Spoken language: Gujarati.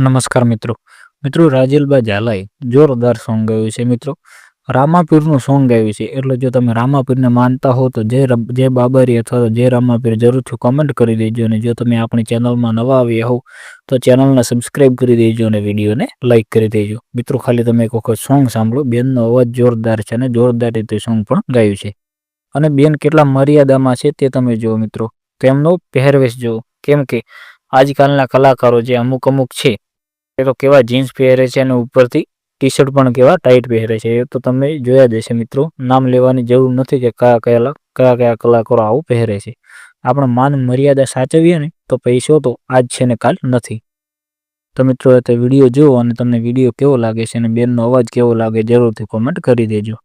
નમસ્કાર મિત્રો. મિત્રો રાજેલબા ઝાલાએ જોરદાર સોંગ ગાયું છે મિત્રો. રામાપીરનું સોંગ ગાયું છે. એટલે જો તમે રામાપીરને માનતા હો તો જે જે બાબરી અથવા જે રામાપીર જરૂરથી કોમેન્ટ કરી દેજો અને જો તમે આપણી ચેનલમાં નવા આવ્યા હો તો ચેનલને સબસ્ક્રાઈબ કરી દેજો અને વિડીયોને લાઇક કરી દેજો. મિત્રો, ખાલી તમે એક વખત સોંગ સાંભળો. બેનનો અવાજ જોરદાર છે અને જોરદાર રીતે સોંગ પણ ગાયું છે. અને બેન કેટલા મર્યાદામાં છે તે તમે જુઓ મિત્રો. તેમનો પહેરવેશ જુઓ. કેમ કે આજકાલના કલાકારો જે અમુક અમુક છે એ તો કેવા જીન્સ પહેરે છે અને ઉપરથી ટી શર્ટ પણ કેવા ટાઈટ પહેરે છે. એ તો તમે જોયા જ હશે મિત્રો. નામ લેવાની જરૂર નથી કે કયા કયા કયા કયા કલાકારો આવું પહેરે છે. આપણે માન મર્યાદા સાચવીએ ને તો પૈસો તો આજ છે ને કાલ નથી. તો મિત્રો તે વીડિયો જુઓ અને તમને વીડિયો કેવો લાગે છે અને બેનનો અવાજ કેવો લાગે જરૂરથી કોમેન્ટ કરી દેજો.